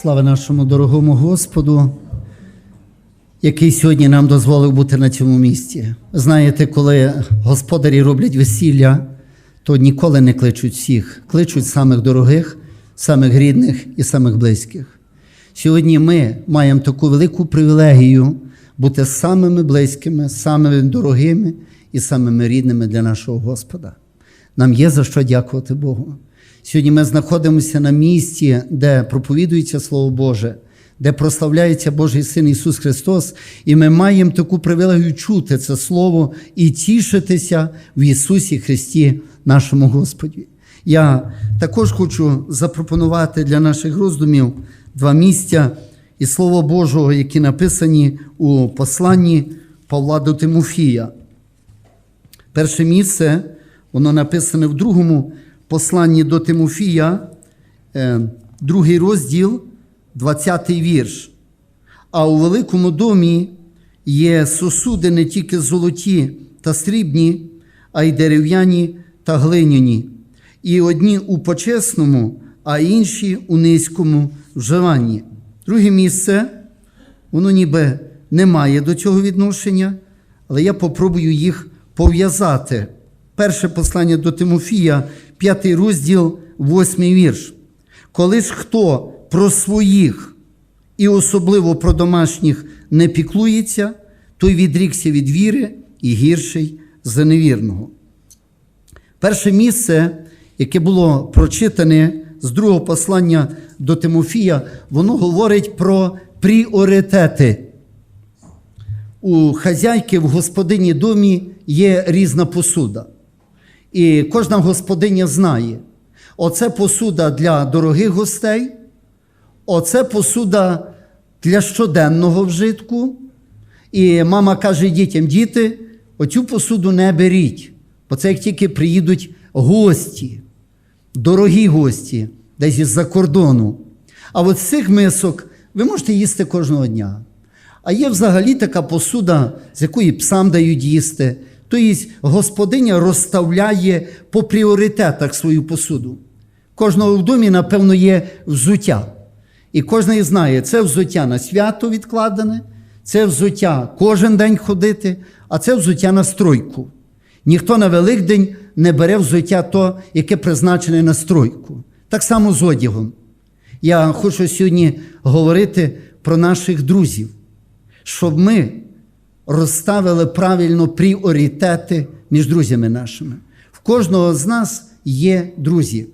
Слава нашому дорогому Господу, який сьогодні нам дозволив бути на цьому місці. Знаєте, коли господарі роблять весілля, то ніколи не кличуть всіх, кличуть самих дорогих, самих рідних і самих близьких. Сьогодні ми маємо таку велику привілегію бути самими близькими, самими дорогими і самими рідними для нашого Господа. Нам є за що дякувати Богу. Сьогодні ми знаходимося на місці, де проповідується Слово Боже, де прославляється Божий Син Ісус Христос, і ми маємо таку привілегію чути це Слово і тішитися в Ісусі Христі, нашому Господі. Я також хочу запропонувати для наших роздумів два місця і Слово Божого, які написані у посланні Павла до Тимофія. Перше місце, воно написане в другому посланні до Тимофія, е, другий розділ, 20 вірш. А у великому домі є сосуди не тільки золоті та срібні, а й дерев'яні та глиняні, і одні у почесному, а інші у низькому вживанні. Друге місце, воно ніби не має до цього відношення, але я попробую їх пов'язати. Перше послання до Тимофія, п'ятий розділ, восьмий вірш. Коли ж хто про своїх і особливо про домашніх не піклується, той відрікся від віри і гірший за невірного. Перше місце, яке було прочитане з другого послання до Тимофія, воно говорить про пріоритети. У хазяйки в господині домі є різна посуда. І кожна господиня знає, оце посуда для дорогих гостей, оце посуда для щоденного вжитку. І мама каже дітям: діти, оцю посуду не беріть, бо це як тільки приїдуть гості, дорогі гості, десь із-за кордону. А от з цих мисок ви можете їсти кожного дня. А є взагалі така посуда, з якої псам дають їсти. Тобто господиня розставляє по пріоритетах свою посуду. Кожного в домі, напевно, є взуття. І кожен знає, це взуття на свято відкладене, це взуття кожен день ходити, а це взуття на стройку. Ніхто на Великдень не бере взуття то, яке призначене на стройку. Так само з одягом. Я хочу сьогодні говорити про наших друзів, щоб ми розставили правильно пріоритети між друзями нашими. В кожного з нас є друзі.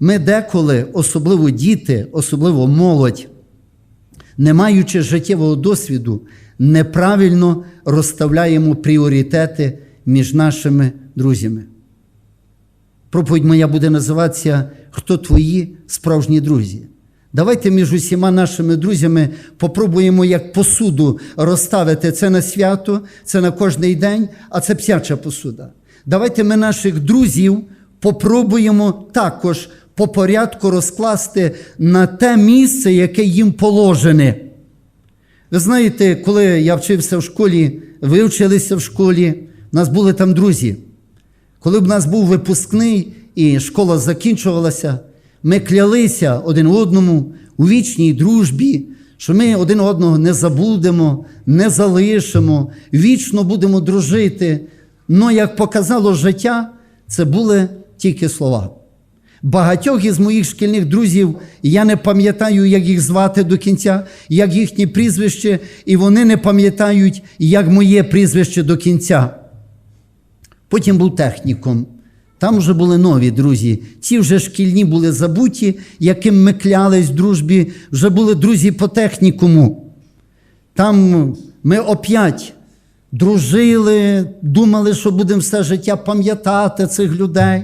Ми деколи, особливо діти, особливо молодь, не маючи життєвого досвіду, неправильно розставляємо пріоритети між нашими друзями. Проповідь моя буде називатися Хто твої справжні друзі? Давайте між усіма нашими друзями попробуємо як посуду розставити це на свято, це на кожний день, а це псяча посуда. Давайте ми наших друзів попробуємо також по порядку розкласти на те місце, яке їм положене. Ви знаєте, коли я вчився в школі, ви вчилися в школі, у нас були там друзі. Коли б у нас був випускний і школа закінчувалася, ми клялися один одному у вічній дружбі, що ми один одного не забудемо, не залишимо, вічно будемо дружити. Но, як показало життя, це були тільки слова. Багатьох із моїх шкільних друзів я не пам'ятаю, як їх звати до кінця, як їхнє прізвище, і вони не пам'ятають, як моє прізвище до кінця. Потім був технікум. Там вже були нові друзі. Ці вже шкільні були забуті, яким ми клялись в дружбі, вже були друзі по технікуму. Там ми оп'ять дружили, думали, що будемо все життя пам'ятати цих людей.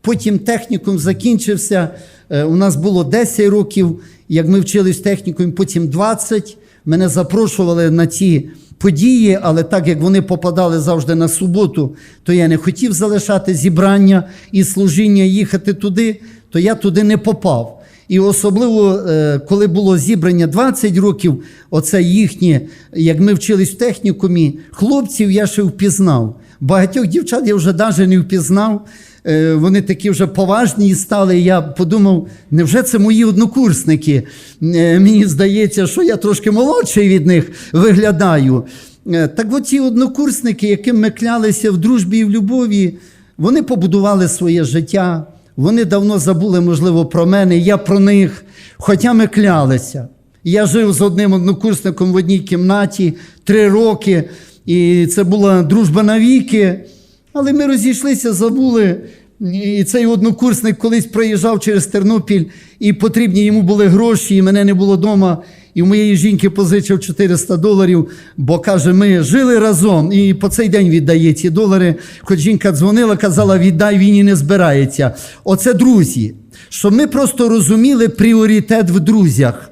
Потім технікум закінчився. Е, У нас було 10 років, як ми вчились в технікумі, потім 20. Мене запрошували на ці події, але так як вони попадали завжди на суботу, то я не хотів залишати зібрання і служіння їхати туди, то я туди не попав. І особливо, е, коли було зібрання 20 років, оце їхнє, як ми вчились в технікумі, хлопців я ще впізнав. Багатьох дівчат я вже навіть не впізнав. Е, вони такі вже поважні стали. Я подумав, невже це мої однокурсники? Е, Мені здається, що я трошки молодший від них виглядаю. Е, Так от ті однокурсники, яким ми клялися в дружбі і в любові, вони побудували своє життя. Вони давно забули, можливо, про мене, я про них, хоча ми клялися. Я жив з одним однокурсником в одній кімнаті три роки, і це була дружба навіки. Але ми розійшлися, забули. І цей однокурсник колись проїжджав через Тернопіль, і потрібні йому були гроші, і мене не було вдома. І в моєї жінки позичив 400 доларів, бо каже, ми жили разом і по цей день віддає ці долари. Хоч жінка дзвонила, казала, віддай, він і не збирається. Оце друзі. Щоб ми просто розуміли пріоритет в друзях.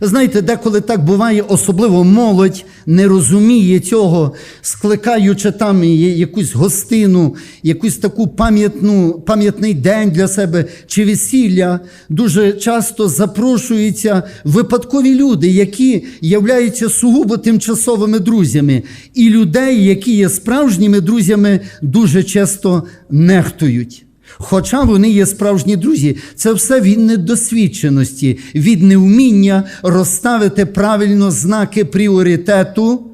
Знаєте, деколи так буває, особливо молодь не розуміє цього, скликаючи там якусь гостину, якусь таку пам'ятну, пам'ятний день для себе чи весілля. Дуже часто запрошуються випадкові люди, які являються сугубо тимчасовими друзями. І людей, які є справжніми друзями, дуже часто нехтують. Хоча вони є справжні друзі, це все від недосвідченості, від невміння розставити правильно знаки пріоритету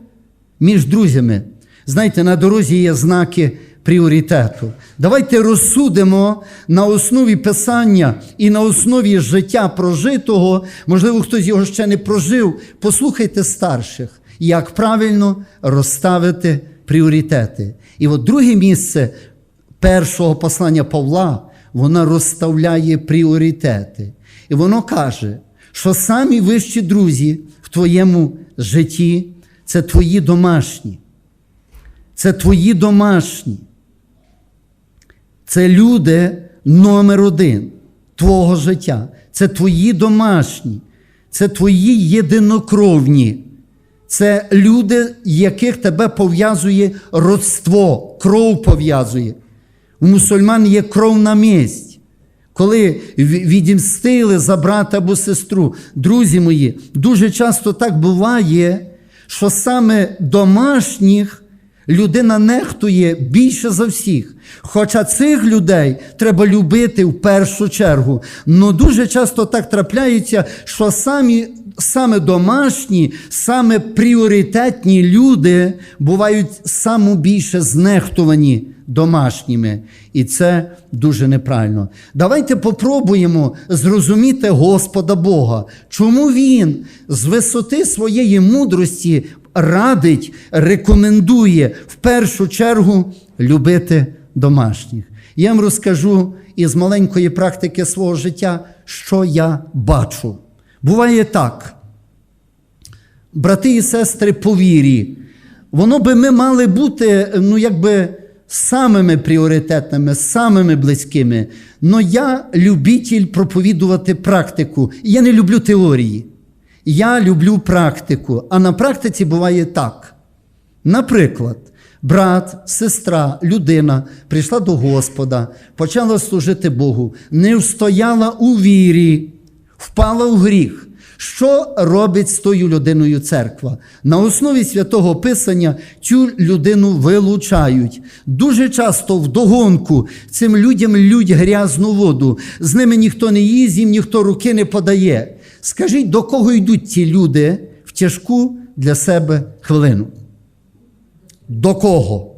між друзями. Знаєте, на дорозі є знаки пріоритету. Давайте розсудимо на основі писання і на основі життя прожитого, можливо, хтось його ще не прожив. Послухайте старших, як правильно розставити пріоритети. І от друге місце першого послання Павла, вона розставляє пріоритети. І воно каже, що самі вищі друзі в твоєму житті це твої домашні. Це твої домашні. Це люди номер один твого життя. Це твої домашні, це твої єдинокровні. Це люди, яких тебе пов'язує родство, кров пов'язує. У мусульман є кров на місць. Коли відімстили за брата або сестру, друзі мої, дуже часто так буває, що саме домашніх людина нехтує більше за всіх. Хоча цих людей треба любити в першу чергу. Но дуже часто так трапляється, що самі, саме домашні, саме пріоритетні люди бувають саме більше знехтувані домашніми. І це дуже неправильно. Давайте попробуємо зрозуміти Господа Бога. Чому Він з висоти своєї мудрості радить, рекомендує в першу чергу любити домашніх. Я вам розкажу із маленької практики свого життя, що я бачу. Буває так. Брати і сестри по вірі, воно би ми мали бути, ну, якби самими пріоритетними, самими близькими. Но я любитель проповідувати практику. Я не люблю теорії. Я люблю практику. А на практиці буває так. Наприклад, брат, сестра, людина прийшла до Господа, почала служити Богу, не встояла у вірі, впала у гріх. Що робить з тою людиною церква? На основі святого Писання цю людину вилучають. Дуже часто вдогонку цим людям лють грязну воду. З ними ніхто не їсть, їм ніхто руки не подає. Скажіть, до кого йдуть ці люди в тяжку для себе хвилину? До кого?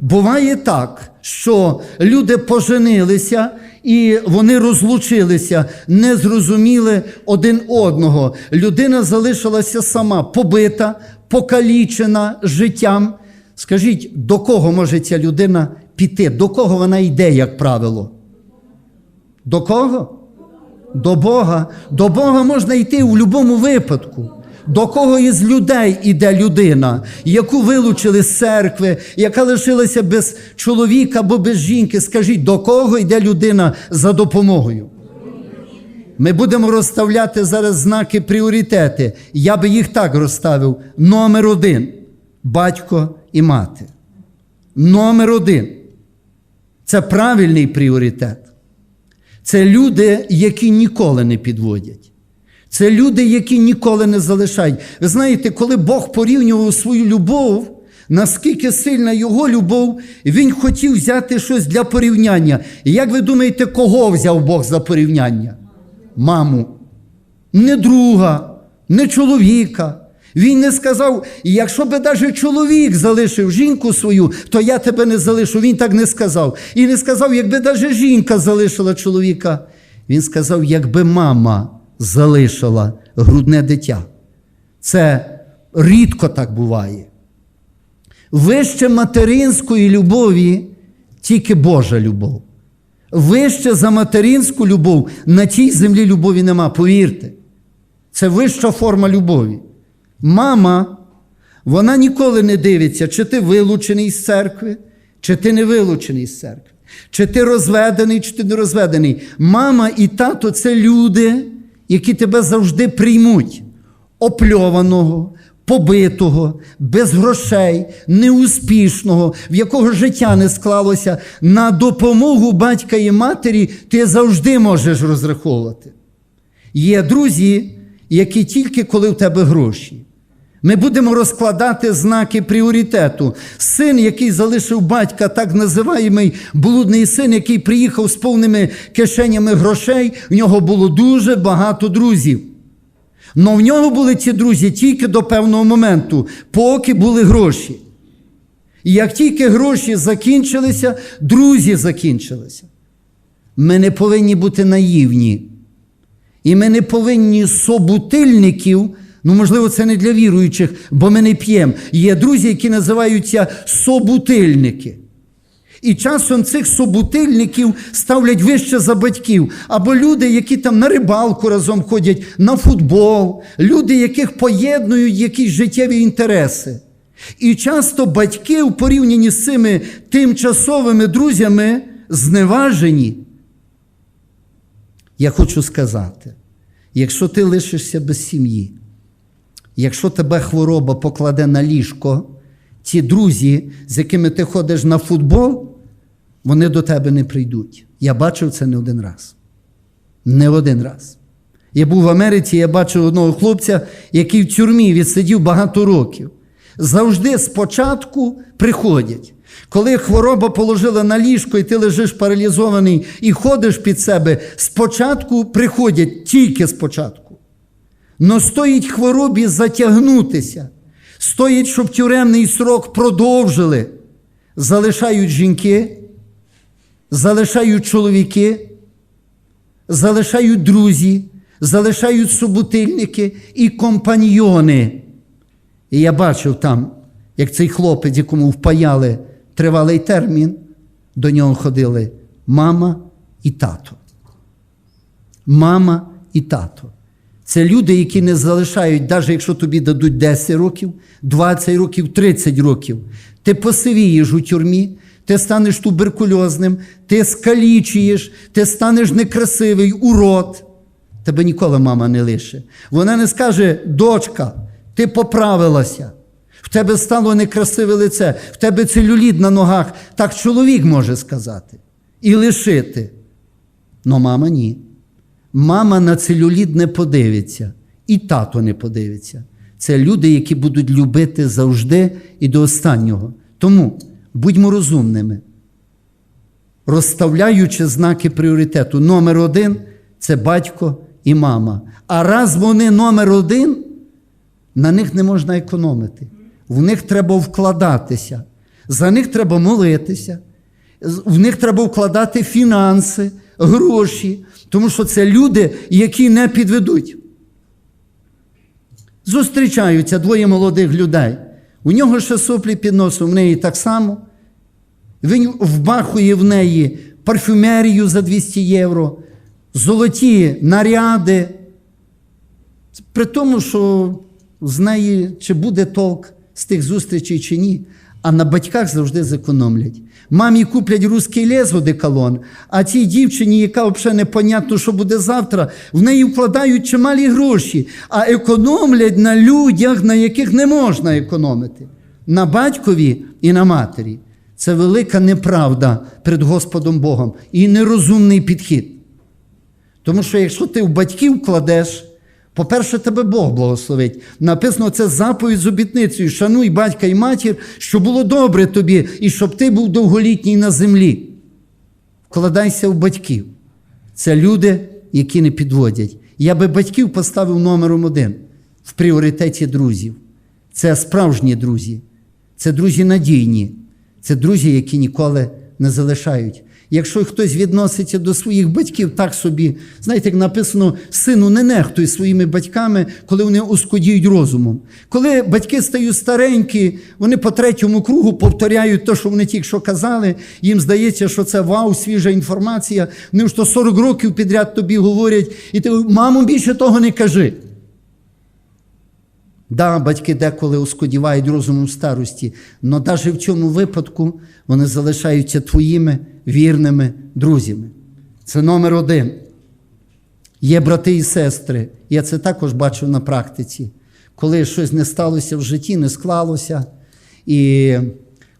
Буває так, що люди поженилися і вони розлучилися, не зрозуміли один одного. Людина залишилася сама, побита, покалічена життям. Скажіть, до кого може ця людина піти? До кого вона йде, як правило? До кого? До Бога. До Бога можна йти у будь-якому випадку. До кого із людей іде людина, яку вилучили з церкви, яка лишилася без чоловіка або без жінки? Скажіть, до кого йде людина за допомогою? Ми будемо розставляти зараз знаки пріоритети. Я би їх так розставив: номер один батько і мати. Номер один. Це правильний пріоритет. Це люди, які ніколи не підводять. Це люди, які ніколи не залишають. Ви знаєте, коли Бог порівнював свою любов наскільки сильна його любов, він хотів взяти щось для порівняння. І як ви думаєте, кого взяв Бог за порівняння? Маму. Не друга, не чоловіка. Він не сказав, якщо би навіть чоловік залишив жінку свою, то я тебе не залишу. Він так не сказав. І не сказав, якби навіть жінка залишила чоловіка. Він сказав, якби мама залишила грудне дитя. Це рідко так буває. Вище материнської любові тільки Божа любов. Вище за материнську любов на тій землі любові нема, повірте. Це вища форма любові. Мама, вона ніколи не дивиться, чи ти вилучений з церкви, чи ти не вилучений з церкви, чи ти розведений, чи ти не розведений. Мама і тато це люди, які тебе завжди приймуть, опльованого, побитого, без грошей, неуспішного, в якого життя не склалося. На допомогу батька і матері ти завжди можеш розраховувати. Є друзі, які тільки коли в тебе гроші. Ми будемо розкладати знаки пріоритету. Син, який залишив батька, так називаємий блудний син, який приїхав з повними кишенями грошей, в нього було дуже багато друзів. Но в нього були ці друзі тільки до певного моменту, поки були гроші. І як тільки гроші закінчилися, друзі закінчилися. Ми не повинні бути наївні. І ми не повинні собутильників, ну, можливо, це не для віруючих, бо ми не п'ємо. Є друзі, які називаються собутильники. І часом цих собутильників ставлять вище за батьків. Або люди, які там на рибалку разом ходять, на футбол, люди, яких поєднують якісь життєві інтереси. І часто батьки в порівнянні з цими тимчасовими друзями зневажені. Я хочу сказати, якщо ти лишишся без сім'ї, якщо тебе хвороба покладе на ліжко, ті друзі, з якими ти ходиш на футбол, вони до тебе не прийдуть. Я бачив це не один раз. Не один раз. Я був в Америці, я бачив одного хлопця, який в тюрмі відсидів багато років. Завжди спочатку приходять. Коли хвороба положила на ліжко, і ти лежиш паралізований і ходиш під себе, спочатку приходять тільки спочатку. Но стоїть хворобі затягнутися, стоїть, щоб тюремний срок продовжили. Залишають жінки, залишають чоловіки, залишають друзі, залишають собутильники і компаньйони. І я бачив там, як цей хлопець, якому впаяли тривалий термін, до нього ходили мама і тато. Мама і тато. Це люди, які не залишають, навіть якщо тобі дадуть 10 років, 20 років, 30 років. Ти посивієш у тюрмі, ти станеш туберкульозним, ти скалічуєш, ти станеш некрасивий, урод. Тебе ніколи мама не лише. Вона не скаже, дочка, ти поправилася. В тебе стало некрасиве лице, в тебе целюліт на ногах. Так чоловік може сказати. І лишити. Но мама ні. Мама на целюліт не подивиться, і тато не подивиться. Це люди, які будуть любити завжди і до останнього. Тому будьмо розумними, розставляючи знаки пріоритету. Номер один це батько і мама. А раз вони номер один, на них не можна економити. В них треба вкладатися, за них треба молитися, в них треба вкладати фінанси, гроші, тому що це люди, які не підведуть. Зустрічаються двоє молодих людей. У нього ще соплі під носом, в неї так само. Він вбахує в неї парфюмерію за 200 євро, золоті наряди. При тому, що з неї чи буде толк з тих зустрічей чи ні, а на батьках завжди зекономлять. Мамі куплять русський лес одеколон, а цій дівчині, яка взагалі непонятно, що буде завтра, в неї вкладають чималі гроші, а економлять на людях, на яких не можна економити. На батькові і на матері. Це велика неправда перед Господом Богом і нерозумний підхід. Тому що якщо ти в батьків вкладеш, По-перше, тебе Бог благословить. Написано, це заповідь з обітницею. Шануй батька і матір, щоб було добре тобі, і щоб ти був довголітній на землі. Вкладайся в батьків. Це люди, які не підводять. Я би батьків поставив номером один в пріоритеті друзів. Це справжні друзі, це друзі надійні, це друзі, які ніколи не залишають. Якщо хтось відноситься до своїх батьків так собі, знаєте, як написано, сину не нехтуй своїми батьками, коли вони ускудіють розумом. Коли батьки стають старенькі, вони по третьому кругу повторяють те, що вони тільки що казали, їм здається, що це вау, свіжа інформація. Вони то 40 років підряд тобі говорять, і ти мамо, більше того не кажи. Да, батьки деколи оскодівають розумом старості, але навіть в цьому випадку вони залишаються твоїми вірними друзями. Це номер один. Є брати і сестри. Я це також бачив на практиці. Коли щось не сталося в житті, не склалося. І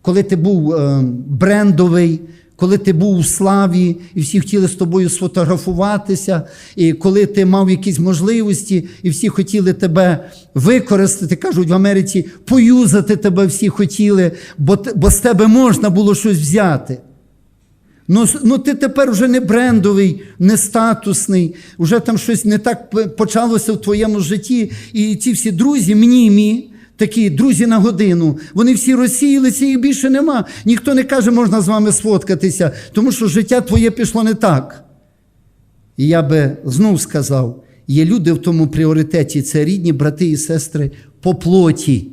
коли ти був е, брендовий, коли ти був у славі, і всі хотіли з тобою сфотографуватися, і коли ти мав якісь можливості, і всі хотіли тебе використати, кажуть в Америці, поюзати тебе всі хотіли, бо, бо з тебе можна було щось взяти. Ну, ну ти тепер вже не брендовий, не статусний, вже там щось не так почалося в твоєму житті. І ці всі друзі, мнімі, такі друзі на годину, вони всі розсіялися, їх більше нема. Ніхто не каже, можна з вами сфоткатися, тому що життя твоє пішло не так. І я би знов сказав: є люди в тому пріоритеті, це рідні брати і сестри по плоті.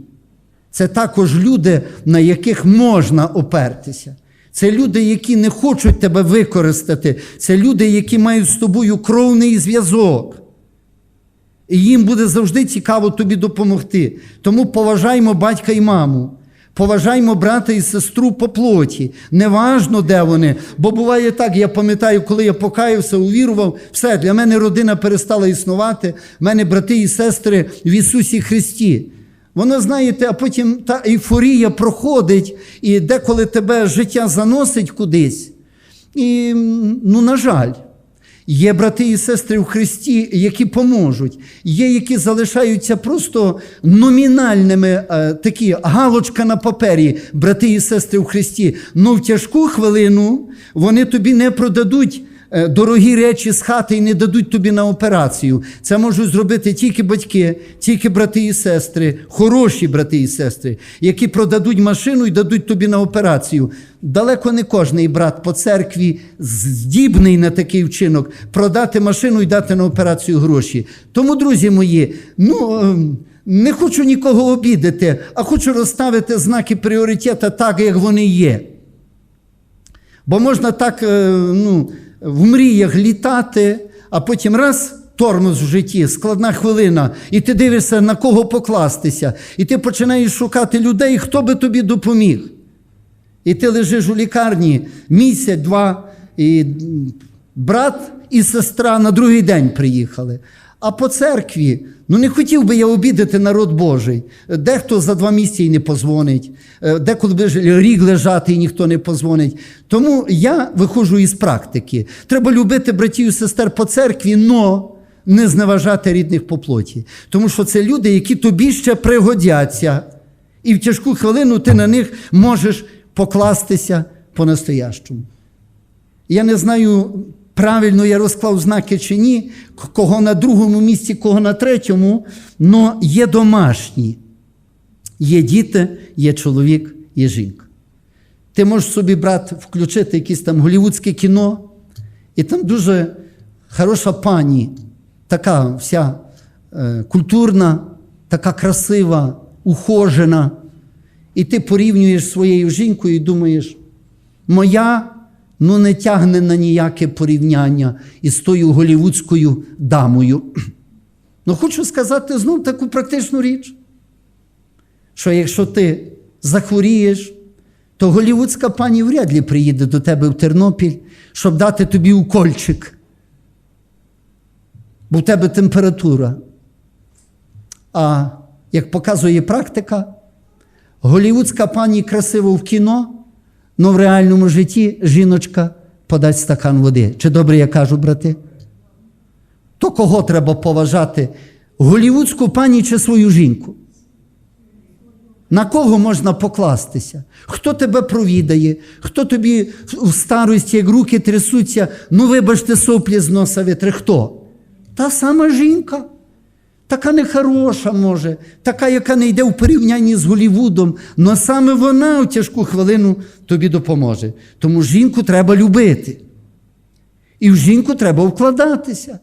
Це також люди, на яких можна опертися. Це люди, які не хочуть тебе використати. Це люди, які мають з тобою кровний зв'язок. І їм буде завжди цікаво тобі допомогти. Тому поважаймо батька і маму. Поважаймо брата і сестру по плоті. Неважно, де вони. Бо буває так, я пам'ятаю, коли я покаявся, увірував, все, для мене родина перестала існувати, в мене брати і сестри в Ісусі Христі. Воно, знаєте, а потім та ейфорія проходить, і деколи тебе життя заносить кудись. І, ну, на жаль, є брати і сестри в Христі, які поможуть. Є, які залишаються просто номінальними, е, такі галочка на папері, брати і сестри в Христі. Ну в тяжку хвилину вони тобі не продадуть. Е, Дорогі речі з хати і не дадуть тобі на операцію. Це можуть зробити тільки батьки, тільки брати і сестри, хороші брати і сестри, які продадуть машину і дадуть тобі на операцію. Далеко не кожний брат по церкві здібний на такий вчинок продати машину і дати на операцію гроші. Тому, друзі мої, ну. ем, Не хочу нікого обідати, а хочу розставити знаки пріоритету так, як вони є. Бо можна так е, ну, в мріях літати, а потім раз тормоз в житті, складна хвилина, і ти дивишся, на кого покластися. І ти починаєш шукати людей, хто би тобі допоміг. І ти лежиш у лікарні місяць, два, і брат і сестра на другий день приїхали. А по церкві, ну не хотів би я обідати народ Божий. Дехто за два місяці і не позвонить, е, деколи буде рік лежати і ніхто не позвонить. Тому я виходжу із практики. Треба любити братів і сестер по церкві, но не зневажати рідних по плоті. Тому що це люди, які тобі ще пригодяться. І в тяжку хвилину ти на них можеш покластися по-настоящому. Я не знаю, правильно я розклав знаки чи ні, кого на другому місці, кого на третьому, але є домашні. Є діти, є чоловік, є жінка. Ти можеш собі, брат, включити якесь там голівудське кіно, і там дуже хороша пані, така вся е, культурна, така красива, ухожена. І ти порівнюєш своєю жінкою і думаєш, моя ну не тягне на ніяке порівняння із тою голівудською дамою. Ну, хочу сказати знов таку практичну річ, що якщо ти захворієш, то голівудська пані вряд ли приїде до тебе в Тернопіль, щоб дати тобі укольчик. Бо в тебе температура. А як показує практика, голівудська пані красиво в кіно, але в реальному житті жіночка подасть стакан води. Чи добре я кажу, брати? То кого треба поважати голівудську пані чи свою жінку? На кого можна покластися? Хто тебе провідає, хто тобі в старості, як руки трясуться, ну вибачте, соплі з носа витре. Хто? Та сама жінка. Така нехороша може, така, яка не йде в порівнянні з Голівудом, але саме вона в тяжку хвилину тобі допоможе. Тому жінку треба любити. І в жінку треба вкладатися.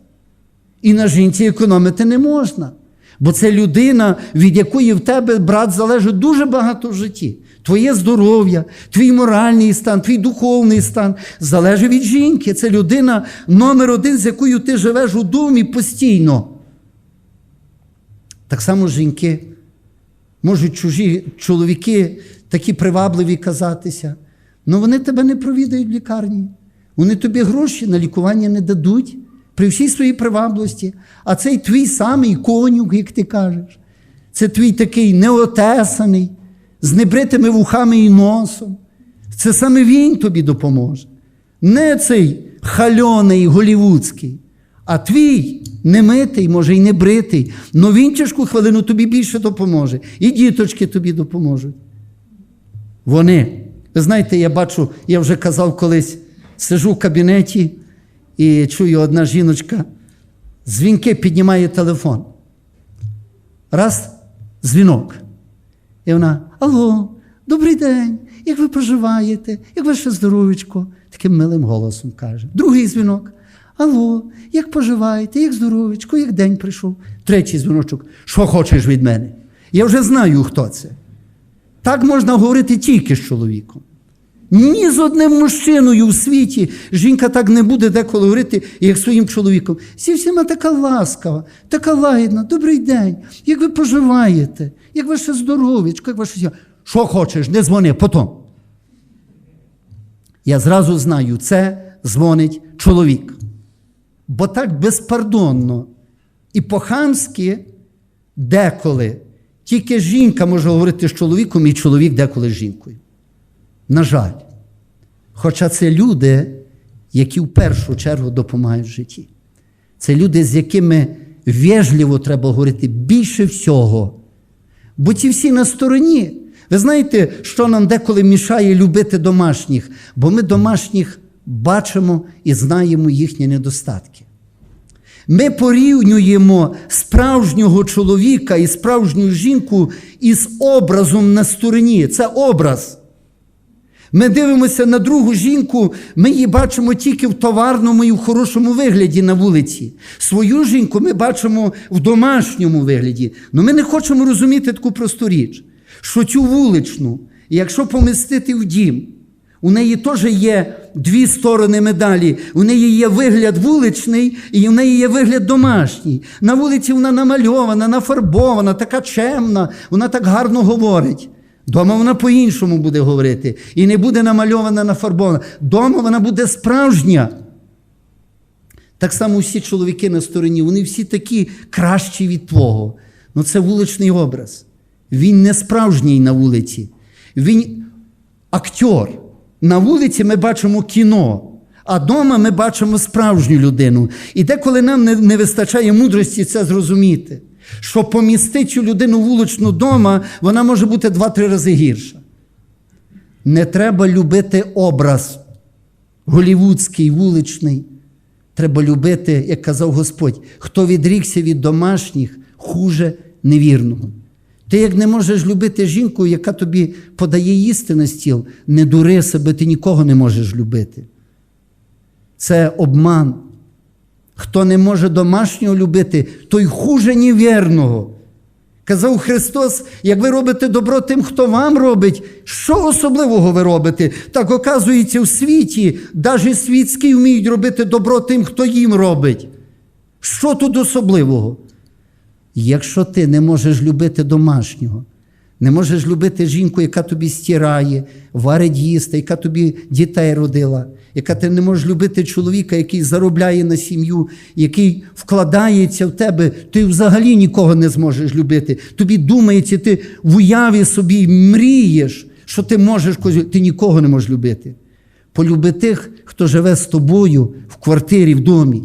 І на жінці економити не можна. Бо це людина, від якої в тебе, брат, залежить дуже багато в житті. Твоє здоров'я, твій моральний стан, твій духовний стан залежить від жінки. Це людина номер один, з якою ти живеш у домі постійно. Так само жінки можуть чужі чоловіки такі привабливі казатися, але вони тебе не провідають в лікарні. Вони тобі гроші на лікування не дадуть при всій своїй привабливості. А цей твій самий конюк, як ти кажеш, це твій такий неотесаний, з небритими вухами і носом. Це саме він тобі допоможе. Не цей хальоний голівудський, а твій немитий, може, й не бритий, але він тяжку хвилину тобі більше допоможе. І діточки тобі допоможуть. Вони. Ви знаєте, я бачу, я вже казав колись, сижу в кабінеті і чую, одна жіночка дзвінки піднімає телефон. Раз дзвінок. І вона: Алло, добрий день, як ви поживаєте, як ваше здоровечко? Таким милим голосом каже. Другий дзвінок. Алло, як поживаєте, як здоровечко, як день прийшов? Третій дзвіночок. Що хочеш від мене? Я вже знаю, хто це. Так можна говорити тільки з чоловіком. Ні з одним мужчиною в світі жінка так не буде деколи говорити, як своїм чоловіком. Всі всіма така ласкава, така лагідна, добрий день, як ви поживаєте, як ваше здоров'ячко, як ваше. сім'я?» Що хочеш, не дзвони, потім. Я зразу знаю, це дзвонить чоловік. Бо так безпардонно і по-хамськи деколи тільки жінка може говорити з чоловіком, і чоловік деколи з жінкою. На жаль. Хоча це люди, які в першу чергу допомагають в житті. Це люди, з якими вежливо треба говорити більше всього. Бо ті всі на стороні. Ви знаєте, що нам деколи мішає любити домашніх? Бо ми домашніх бачимо і знаємо їхні недостатки. Ми порівнюємо справжнього чоловіка і справжню жінку із образом на стороні. Це образ. Ми дивимося на другу жінку, ми її бачимо тільки в товарному і в хорошому вигляді на вулиці. Свою жінку ми бачимо в домашньому вигляді. Але ми не хочемо розуміти таку просту річ, що цю вуличну, якщо помістити в дім, у неї теж є дві сторони медалі. У неї є вигляд вуличний, і у неї є вигляд домашній. На вулиці вона намальована, нафарбована, така чемна, вона так гарно говорить. Дома вона по-іншому буде говорити. І не буде намальована, нафарбована. Дома вона буде справжня. Так само всі чоловіки на стороні, вони всі такі кращі від твого. Ну це вуличний образ. Він не справжній на вулиці. Він актер. На вулиці ми бачимо кіно, а вдома ми бачимо справжню людину. І деколи нам не, не вистачає мудрості це зрозуміти, що помістити цю людину вуличну вдома, вона може бути два-три рази гірша. Не треба любити образ голівудський, вуличний. Треба любити, як казав Господь, хто відрікся від домашніх, хуже невірного. Ти як не можеш любити жінку, яка тобі подає їсти на стіл, не дури себе, ти нікого не можеш любити. Це обман. Хто не може домашнього любити, той хуже невірного. Казав Христос, як ви робите добро тим, хто вам робить, що особливого ви робите? Так оказується, в світі, навіть світські вміють робити добро тим, хто їм робить. Що тут особливого? Якщо ти не можеш любити домашнього, не можеш любити жінку, яка тобі стирає, варить їсти, яка тобі дітей родила, яка ти не можеш любити чоловіка, який заробляє на сім'ю, який вкладається в тебе, ти взагалі нікого не зможеш любити. Тобі думається, ти в уяві собі мрієш, що ти можеш ти нікого не можеш любити. Полюби тих, хто живе з тобою в квартирі, в домі.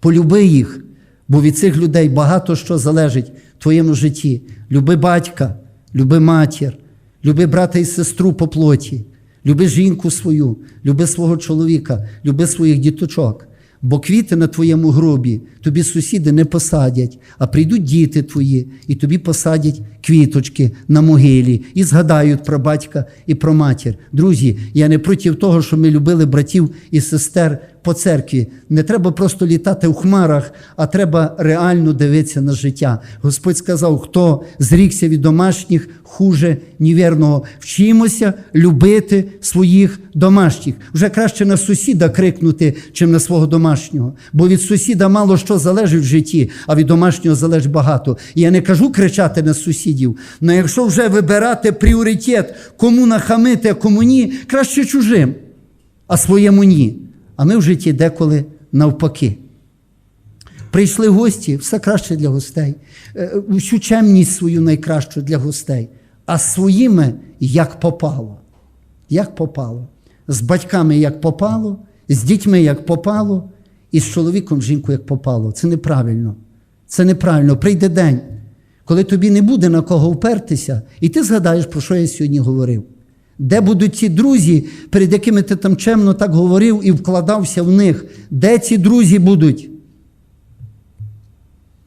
Полюби їх Бо від цих людей багато що залежить в твоєму житті. Люби батька, люби матір, люби брата і сестру по плоті, люби жінку свою, люби свого чоловіка, люби своїх діточок. Бо квіти на твоєму гробі тобі сусіди не посадять, а прийдуть діти твої, і тобі посадять квіточки на могилі і згадають про батька і про матір. Друзі, я не проти того, що ми любили братів і сестер по церкві. Не треба просто літати у хмарах, а треба реально дивитися на життя. Господь сказав, хто зрікся від домашніх, хуже невірного. Вчимося любити своїх домашніх. Вже краще на сусіда крикнути, чим на свого домашнього. Бо від сусіда мало що залежить в житті, а від домашнього залежить багато. Я не кажу кричати на сусідів. але якщо вже вибирати пріоритет, кому нахамити, а кому ні, краще чужим, а своєму ні. А ми в житті деколи навпаки. Прийшли гості, все краще для гостей, Е, всю чемність свою найкращу для гостей, а своїми як попало. Як попало. З батьками як попало, з дітьми як попало, і з чоловіком, жінкою як попало. Це неправильно. Це неправильно. Прийде день, коли тобі не буде на кого впертися, і ти згадаєш, про що я сьогодні говорив. Де будуть ці друзі, перед якими ти там чемно так говорив і вкладався в них? Де ці друзі будуть?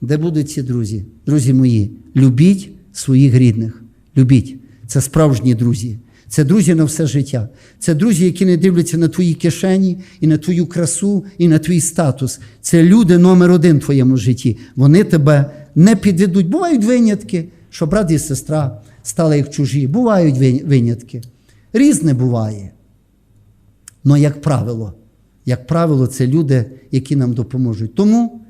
Де будуть ці друзі? Друзі мої, любіть своїх рідних. Любіть. Це справжні друзі. Це друзі на все життя. Це друзі, які не дивляться на твої кишені, і на твою красу, і на твій статус. Це люди номер один в твоєму житті. Вони тебе не підведуть. Бувають винятки, що брат і сестра стали як чужі. Бувають винятки. Різне буває. Але, як правило, як правило, це люди, які нам допоможуть. Тому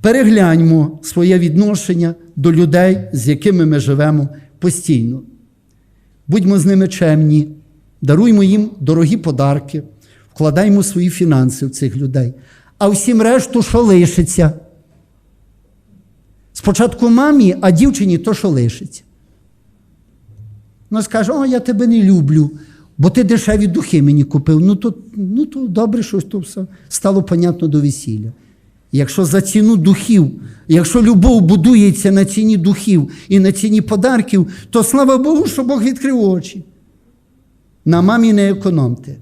перегляньмо своє відношення до людей, з якими ми живемо постійно. Будьмо з ними чемні, даруймо їм дорогі подарки, вкладаймо свої фінанси в цих людей. А всім решту, що лишиться. Спочатку мамі, а дівчині то, що лишиться. Вона скаже, о, я тебе не люблю, бо ти дешеві духи мені купив. Ну то, ну, то добре, що то все стало понятно до весілля. Якщо за ціну духів, якщо любов будується на ціні духів і на ціні подарків, то слава Богу, що Бог відкрив очі. На мамі не економте,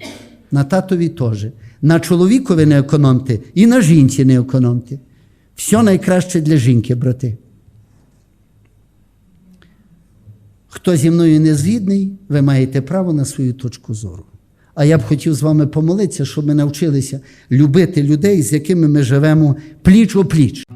на татові теж. На чоловікові не економте і на жінці не економте. Все найкраще для жінки, брати. Хто зі мною не згідний, ви маєте право на свою точку зору. А я б хотів з вами помолитися, щоб ми навчилися любити людей, з якими ми живемо пліч о пліч.